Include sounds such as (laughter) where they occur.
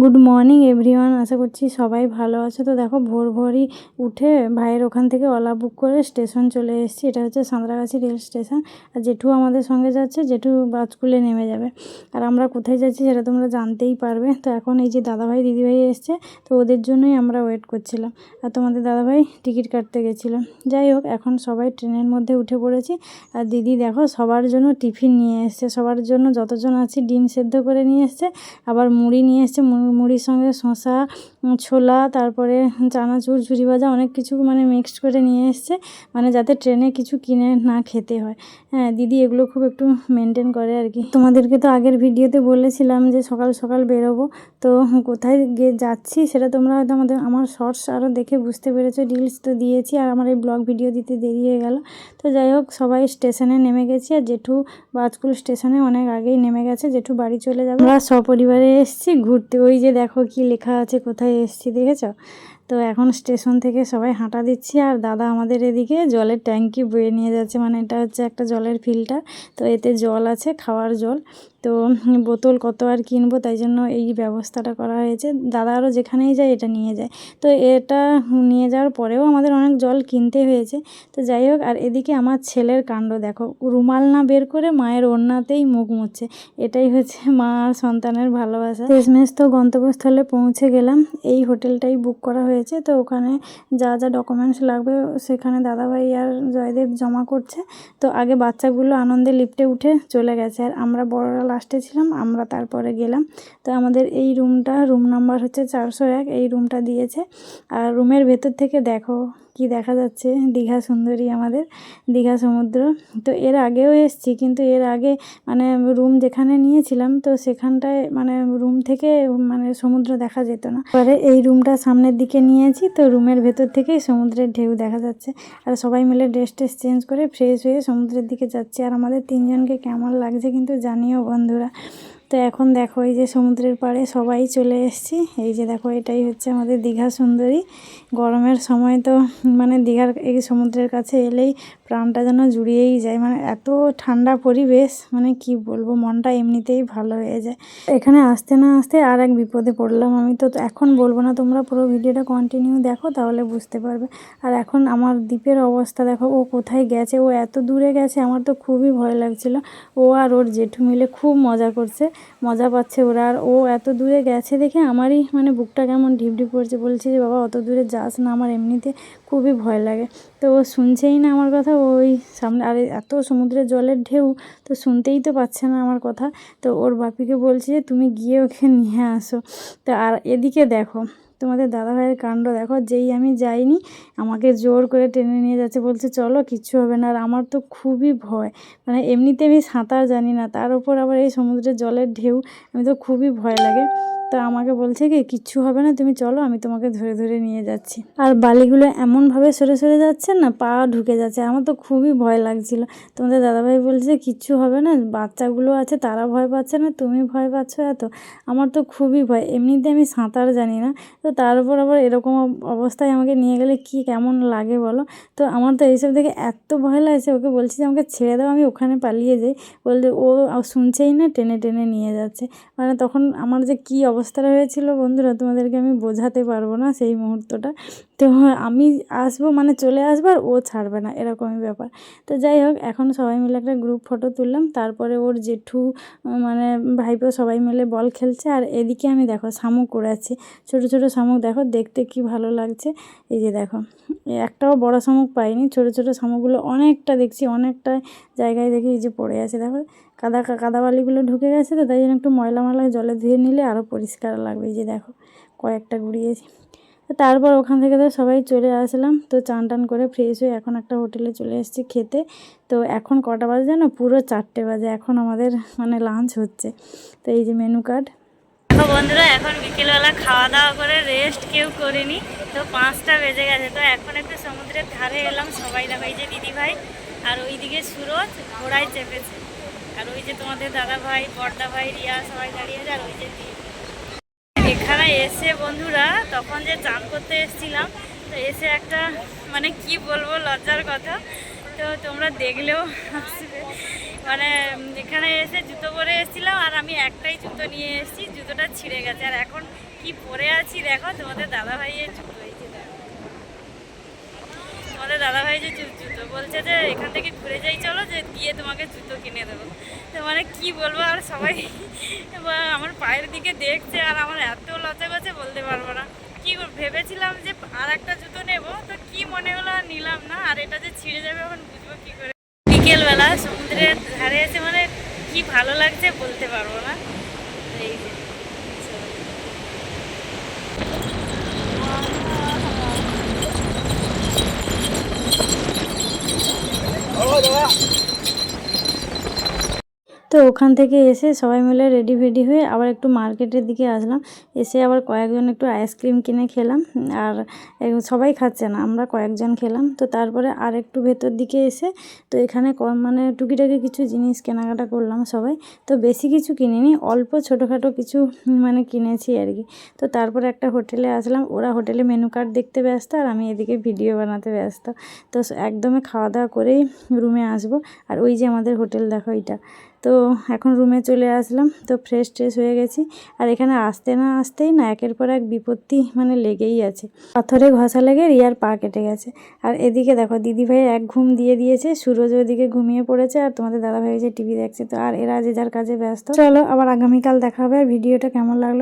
Good morning everyone আশা করছি সবাই ভালো আছে। তো দেখো, ভোর ভোরই উঠে ভাইয়ের ওখান থেকে ওলা বুক করে স্টেশন চলে এসেছি। এটা হচ্ছে সাঁতরাগাছি রেল স্টেশন আর জেঠু আমাদের সঙ্গে যাচ্ছে। জেঠু বাজকুলে নেমে যাবে। আর আমরা কোথায় যাচ্ছি সেটা তোমরা জানতেই পারবে। তো এখন এই যে দাদাভাই, দিদিভাই এসছে, তো ওদের জন্যই আমরা ওয়েট করছিলাম। আর তোমাদের দাদাভাই টিকিট কাটতে গেছিল। যাই হোক, এখন সবাই ট্রেনের মধ্যে উঠে পড়েছি। আর দিদি দেখো, সবার জন্য টিফিন নিয়ে এসছে। সবার জন্য যতজন আছি, ডিম সেদ্ধ করে নিয়ে এসছে। আবার মুড়ি নিয়ে এসছে। মু- মুড়ির সঙ্গে উম, ছোলা তারপরে চানাচুর ঝুরি ভাজা অনেক কিছু মানে মিক্সড করে নিয়ে এসছে। মানে যাতে ট্রেনে কিছু কিনে না খেতে হয়। হ্যাঁ দিদি এগুলো খুব একটু মেনটেন করে আর কি। তোমাদেরকে তো আগের ভিডিওতে বলেছিলাম যে সকাল সকাল বেরোবো। তো কোথায় গিয়ে যাচ্ছি সেটা তোমরা হয়তো আমাদের আমার শর্টস আরও দেখে বুঝতে পেরেছ। রিলস তো দিয়েছি আর আমার এই ব্লগ ভিডিও দিতে দেরি হয়ে গেল। তো যাই হোক সবাই স্টেশনে নেমে গেছি আর জেঠু বাজকুল স্টেশনে অনেক আগেই নেমে গেছে। জেঠু বাড়ি চলে যাবে। আমরা সপরিবারে এসেছি ঘুরতে। ওই যে দেখো কি লেখা আছে কোথায় এসছি দেখেছ? তো এখন স্টেশন থেকে সবাই হাঁটা দিচ্ছি আর দাদা আমাদের এদিকে জলের ট্যাঙ্কি বয়ে নিয়ে যাচ্ছে। মানে এটা হচ্ছে একটা জলের ফিল্টার। তো এতে জল আছে, খাওয়ার জল। তো বোতল কত আর কিনবো, তাই জন্য এই ব্যবস্থাটা করা হয়েছে। দাদা আরও যেখানেই যায় এটা নিয়ে যায়। তো এটা নিয়ে যাওয়ার পরেও আমাদের অনেক জল কিনতে হয়েছে। তো যাই হোক, আর এদিকে আমার ছেলের কাণ্ড দেখো। রুমাল না বের করে মায়ের ওড়নাতেই মুখ মুছছে এটাই হচ্ছে মা আর সন্তানের ভালোবাসা। শেষমেশ তো গন্তব্যস্থলে পৌঁছে গেলাম। এই হোটেলটাই বুক করা হয়েছে। তো ওখানে যা যা ডকুমেন্টস লাগবে সেখানে দাদাভাই আর জয়দেব জমা করছে। তো আগে বাচ্চাগুলো আনন্দে লিফটে উঠে চলে গেছে। আর আমরা বড়রা লাস্টে ছিলাম, আমরা তারপরে গেলাম। তো আমাদের এই রুমটা রুম নাম্বার হচ্ছে চারশো এক, এই রুমটা দিয়েছে। আর রুমের ভেতর থেকে দেখো কি দেখা যাচ্ছে? দীঘা সুন্দরী আমাদের, দীঘা সমুদ্র। তো এর আগেও এসেছি, কিন্তু এর আগে মানে রুম যেখানে নিয়েছিলাম, তো সেখানটায় মানে রুম থেকে মানে সমুদ্র দেখা যেত না। পরে এই রুমটা সামনের দিকে নিয়েছি, তো রুমের ভেতর থেকেই সমুদ্রের ঢেউ দেখা যাচ্ছে। আর সবাই মিলে ড্রেস টেস চেঞ্জ করে ফ্রেশ হয়ে সমুদ্রের দিকে যাচ্ছি। আর আমাদের তিনজনকে কেমন লাগছে কিন্তু জানিও বন্ধুরা। তো এখন দেখো এই যে সমুদ্রের পাড়ে সবাই চলে এসেছি। এই যে দেখো এটাই হচ্ছে আমাদের দীঘা সুন্দরী। গরমের সময় তো মানে দীঘার এই সমুদ্রের কাছে এলেই প্রাণটা যেন জুড়িয়েই যায়। মানে এত ঠান্ডা পরিবেশ মানে কি বলব, মনটা এমনিতেই ভালো হয়ে যায়। এখানে আসতে না আসতে আর এক বিপদে পড়লাম আমি। তো এখন বলব না, তোমরা পুরো ভিডিওটা কন্টিনিউ দেখো, তাহলে বুঝতে পারবে। আর এখন আমার দ্বীপের অবস্থা দেখো, ও কোথায় গেছে? ও এত দূরে গেছে, আমার তো খুবই ভয় লাগছিল। ও আর ওর জেঠু মিলে খুব মজা করছে। মজা পাচ্ছে ওরা। আর ও এত দূরে গেছে দেখে আমারই মানে বুকটা কেমন ঢিপ ঢিপ করছে। বলছে যে, বাবা, অত দূরে যাস না, আমার এমনিতে খুবই ভয় লাগে। তো ও শুনছেই না আমার কথা ওই সামনে, আর এত সমুদ্রের জলের ঢেউ, তো শুনতেই তো পাচ্ছে না আমার কথা। তো ওর বাপিকে বলছে যে, তুমি গিয়ে ওকে নিয়ে আসো। তো আর এদিকে দেখো তোমাদের দাদাভাইয়ের কাণ্ড, দেখো যেই আমি যাইনি, আমাকে জোর করে টেনে নিয়ে যাচ্ছে, বলছে, চলো, কিচ্ছু হবে না। আর আমার তো খুবই ভয় মানে এমনিতে আমি সাঁতার জানি না, তার উপর আবার এই সমুদ্রের জলের ঢেউ, আমি তো খুবই ভয় লাগে। তো আমাকে বলছে কি, কিচ্ছু হবে না, তুমি চলো, আমি তোমাকে ধরে ধরে নিয়ে যাচ্ছি। আর বালিগুলো এমনভাবে সরে সরে যাচ্ছে না, পা ঢুকে যাচ্ছে। আমার তো খুবই ভয় লাগছিল। তোমাদের দাদাভাই বলছে, কিচ্ছু হবে না, বাচ্চাগুলো আছে, তারা ভয় পাচ্ছে না, তুমি ভয় পাচ্ছ এত? আমার তো খুবই ভয়। এমনিতে আমি সাঁতার জানি না। তো তার উপর আবার এরকম অবস্থায় আমাকে নিয়ে গেলে কি কেমন লাগে বলো? তো আমার তো এইসব দেখে এত ভয় লাগছে, ওকে বলছি যে, আমাকে ছেড়ে দাও, আমি ওখানে পালিয়ে যাই। বলতে ও শুনছেই না, টেনে টেনে নিয়ে যাচ্ছে। মানে তখন আমার যে কি অবস্থাটা রয়েছিল বন্ধুরা তোমাদেরকে আমি বোঝাতে পারব না সেই মুহূর্তটা। তো আমি আসব মানে চলে আসব আর ও ছাড়বে না, এরকমই ব্যাপার। তো যাই হোক, এখন সবাই মিলে একটা গ্রুপ ফটো তুললাম, তারপরে ওর জেঠু মানে ভাইপো সবাই মিলে বল খেলছে। আর এদিকে আমি দেখো শামুক কুড়াচ্ছি ছোটো ছোটো শামুক দেখো, দেখতে কি ভালো লাগছে। এই যে দেখো, একটাও বড় শামুক পাইনি, ছোটো ছোটো শামুকগুলো অনেকটা দেখছি, অনেকটা জায়গায় দেখি এই যে পড়ে আছে। দেখো, কাদা কাদা বালিগুলো ঢুকে গেছে তো, তাই জন্য একটু ময়লা ময়লা জলে ধুয়ে নিলে আরও পরিষ্কার লাগবে। এই যে দেখো, কয়েকটা গুড়িয়েছি। তারপর ওখান থেকে তো সবাই চলে আসলাম। তো চান টান করে ফ্রেশ হয়ে এখন একটা হোটেলে চলে এসেছি খেতে। তো এখন কটা বাজে জানো? পুরো চারটে বাজে। এখন আমাদের মানে লাঞ্চ হচ্ছে। তো এই যে মেনু কার্ড দেখো বন্ধুরা, এখন বিকেলবেলা খাওয়া দাওয়া করে রেস্ট কেউ করিনি। তো পাঁচটা বেজে গেছে। তো এখন একটু সমুদ্রের ধারে এলাম। সবাই দেখো, এই যে দিদি ভাই আর ওইদিকে সুরজ ঘোড়ায় চেপেছে। আর ওই যে তোমাদের দাদা ভাই বর্দা ভাই রিয়া সবাই দাঁড়িয়ে আছে। আর ওই যে এসে বন্ধুরা, তখন যে চান করতে এসেছিলাম, তো এসে একটা মানে কি বলব, লজ্জার কথা। তো তোমরা দেখলেও মানে এখানে এসে জুতো পরে এসেছিলাম, আর আমি একটাই জুতো নিয়ে এসেছি, জুতোটা ছিঁড়ে গেছে। আর এখন কি পরে আছি, দেখো, তোমাদের দাদাভাইয়ের জুতো। তোমাদের দাদা ভাই যে জুতো বলছে যে এখান থেকে ঘুরে যাই, চলো যে গিয়ে তোমাকে জুতো কিনে দেবো। তো মানে কি বলব, আর সবাই (laughs) আমার পায়ের দিকে দেখছে আর আমার এত লজ্জা করছে বলতে পারব না। কি ভেবেছিলাম যে আর একটা জুতো নেব, তো কি মনে হলো আর নিলাম না, আর এটা যে ছিঁড়ে যাবে এখন বুঝব কি করে। বিকেলবেলা সমুদ্রের ধারে এসে মানে কি ভালো লাগছে বলতে পারব না। এই যে তো ওখান থেকে এসে সবাই মিলে রেডি ফেডি হয়ে আবার একটু মার্কেটের দিকে আসলাম। এসে আবার কয়েকজন একটু আইসক্রিম কিনে খেলাম। আর সবাই খাচ্ছে না, আমরা কয়েকজন খেলাম। তো তারপরে আর একটু ভেতর দিকে এসে তো এখানে মানে টুকিটাকি কিছু জিনিস কেনাকাটা করলাম সবাই। তো বেশি কিছু কিনিনি, অল্প ছোটোখাটো কিছু মানে কিনেছি আর কি। তো তারপরে একটা হোটেলে আসলাম, ওরা হোটেলে মেনু কার্ড দেখতে ব্যস্ত আর আমি এদিকে ভিডিও বানাতে ব্যস্ত। তো একদমই খাওয়া দাওয়া করেই রুমে আসব। আর ওই যে আমাদের হোটেল, দেখো এটা। তো এখন রুমে চলে আসলাম। তো ফ্রেশ ট্রেশ হয়ে গেছি। আর এখানে আসতে না আসতেই না একের পর এক বিপত্তি মানে লেগেই আছে। পাথরে ঘষা লেগে রিয়ার পা কেটে গেছে। আর এদিকে দেখো, দিদিভাই এক ঘুম দিয়ে দিয়েছে। সুরজ ওদিকে ঘুমিয়ে পড়েছে। আর তোমাদের দাদা ভাই যে টিভি দেখছে। তো আর এরা যে যার কাজে ব্যস্ত। চলো আবার আগামীকাল দেখা হবে। আর ভিডিওটা কেমন লাগল